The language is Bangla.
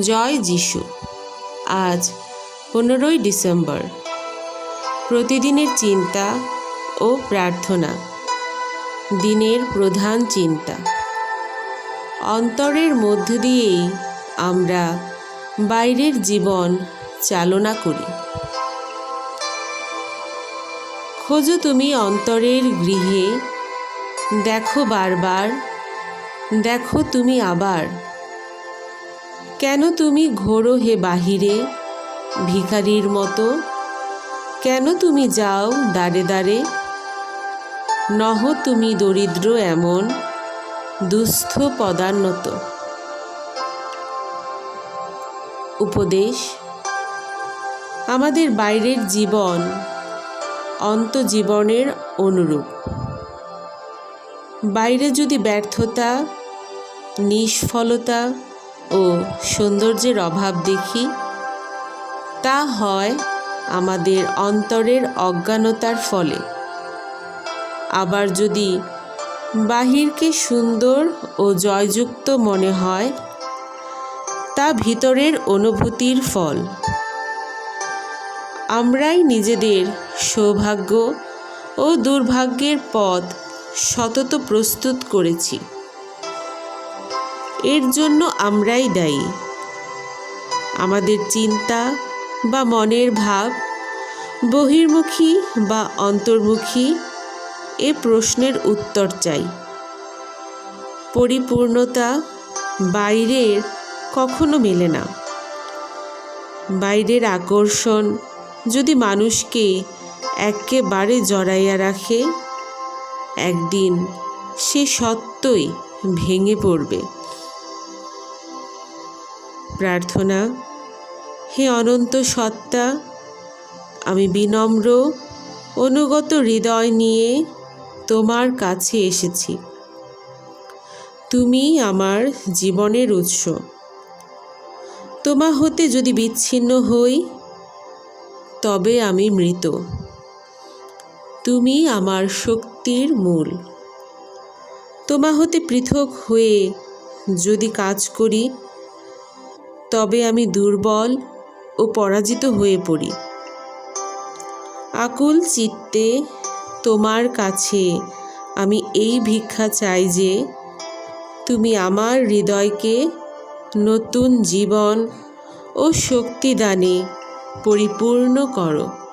জয় যিশু। আজ পনেরোই ডিসেম্বর। প্রতিদিনের চিন্তা ও প্রার্থনা। দিনের প্রধান চিন্তা। অন্তরের মধ্য দিয়েই আমরা বাইরের জীবন চালনা করি। খোঁজো তুমি অন্তরের গৃহে। দেখো বারবার। দেখো তুমি আবার। কেন তুমি ঘোরো হে বাহিরে ভিখারির মতো? কেন তুমি যাও দাঁড়ে দাঁড়ে নহ তুমি দরিদ্র এমন, দুস্থ পদান্নত উপদেশ, আমাদের বাইরের জীবন অন্তজীবনের অনুরূপ। বাইরে যদি ব্যর্থতা, নিষ্ফলতা ও সৌন্দর্যের অভাব দেখি, তা হয় আমাদের অন্তরের অজ্ঞানতার ফলে। আবার যদি বাহিরকে সুন্দর ও জয়যুক্ত মনে হয়, তা ভিতরের অনুভূতির ফল। আমরাই নিজেদের সৌভাগ্য ও দুর্ভাগ্যের পথ সতত প্রস্তুত করেছি। এর জন্য আমরাই দায়ী। আমাদের চিন্তা বা মনের ভাব, বহির্মুখী বা অন্তর্মুখী, এ প্রশ্নের উত্তর চাই। পরিপূর্ণতা বাইরের কখনো মেলে না। বাইরের আকর্ষণ যদি মানুষকে একেবারে জড়াইয়া রাখে, একদিন সে সত্যই ভেঙে পড়বে। প্রার্থনা, হে অনন্ত সত্তা, আমি বিনম্র, অনুগত হৃদয় নিয়ে তোমার কাছে এসেছি। তুমি আমার জীবনের উৎস। তোমা হতে যদি বিচ্ছিন্ন হই, তবে আমি মৃত। তুমি আমার শক্তির মূল। তোমা হতে পৃথক হয়ে যদি কাজ করি তবে আমি দুর্বল ও পরাজিত হয়ে পড়ি। আকুল চিত্তে তোমার কাছে আমি এই ভিক্ষা চাই যে তুমি আমার হৃদয়কে নতুন জীবন ও শক্তিদানে পরিপূর্ণ করো।